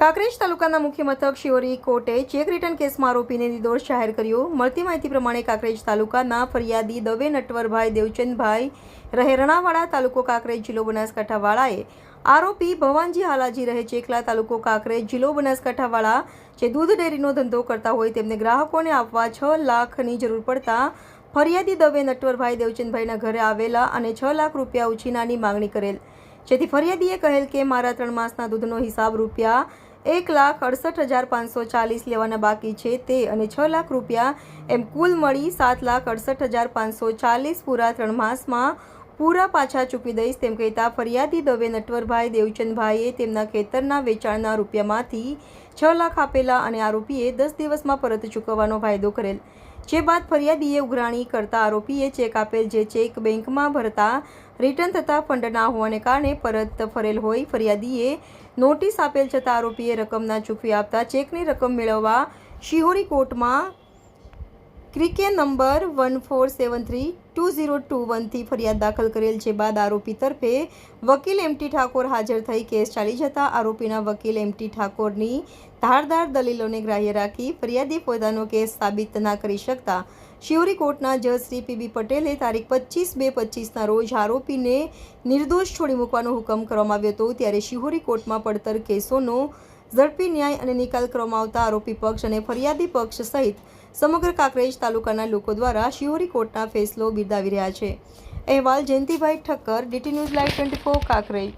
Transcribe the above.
કાંકરેજ તાલુકાના મુખ્ય મથક શિવરી કોર્ટે ચેક રિટર્ન કેસમાં આરોપીને નિર્દોષ જાહેર કર્યો. મળતી માહિતી પ્રમાણે કાંકરેજ તાલુકાના ફરિયાદી દવે નટવરભાઈ દેવચંદભાઈ રહે રણાવાડા તાલુકો કાંકરેજ જિલ્લો બનાસકાંઠાવાળાએ આરોપી ભવાનજી હાલાજી રહે ચેકલા તાલુકો કાંકરેજ જિલ્લો બનાસકાંઠાવાળા જે દૂધ ડેરીનો ધંધો કરતા હોય તેમને ગ્રાહકોને આપવા છ લાખની જરૂર પડતા ફરિયાદી દવે નટવરભાઈ દેવચંદભાઈના ઘરે આવેલા અને છ લાખ રૂપિયા ઉછીનાની માગણી કરેલ. જેથી ફરિયાદીએ કહેલ કે, મારા ત્રણ માસના દૂધનો હિસાબ રૂપિયા એક લાખ અડસઠ હજાર પાંચસો ચાલીસ લેવાના બાકી છે તે અને છ લાખ રૂપિયા એમ કુલ મળી સાત લાખ અડસઠ હજાર પાંચસો ચાલીસ પૂરા ત્રણ માસમાં પૂરા પાછા ચૂકવી દઈશ તેમ કહેતા ફરિયાદી દવે નટવરભાઈ, દેવચંદભાઈએ તેમના ખેતરના વેચાણના રૂપિયામાંથી છ લાખ આપેલા અને આરોપીએ દસ દિવસમાં પરત ચૂકવવાનો વાયદો કરેલ. જે બાદ ફરિયાદીએ ઉઘરાણી કરતા આરોપીએ ચેક આપેલ જે ચેક બેંકમાં ભરતા રિટર્ન થતા ફંડ ના હોવાને કારણે પરત ફરેલ હોય ફરિયાદીએ નોટિસ આપેલ છતાં આરોપીએ રકમ ના ચૂકવી આપતા ચેકની રકમ મેળવવા શિહોરી કોર્ટમાં ક્રિકે number one four seven three two zero two વનથી ફરિયાદ દાખલ કરેલ છે બાદ આરોપી તરફે વકીલ એમટી ઠાકોર હાજર થઈ કેસ ચાલી જતા આરોપીના વકીલ એમટી ઠાકોરની ધારદાર દલીલોને ગ્રાહ્ય રાખી ફરિયાદી પોતાનો કેસ સાબિત ના કરી શકતા શિવરી કોર્ટના જજ શ્રી પીબી પટેલે તારીખ પચીસ બે પચીસના રોજ આરોપીને નિર્દોષ છોડી મૂકવાનો હુકમ કરવામાં આવ્યો હતો ત્યારે શિહોરી કોર્ટમાં પડતર કેસોનો ઝડપી ન્યાય અને નિકાલ કરવામાં આવતા આરોપી પક્ષ અને ફરિયાદી પક્ષ સહિત સમગ્ર કાંકરેજ તાલુકાના લોકો દ્વારા શિહોરી કોર્ટના ફેસલો બિરદાવી રહ્યા છે. અહેવાલ Jayantibhai Thakkar, DT news live twenty four Kankrej.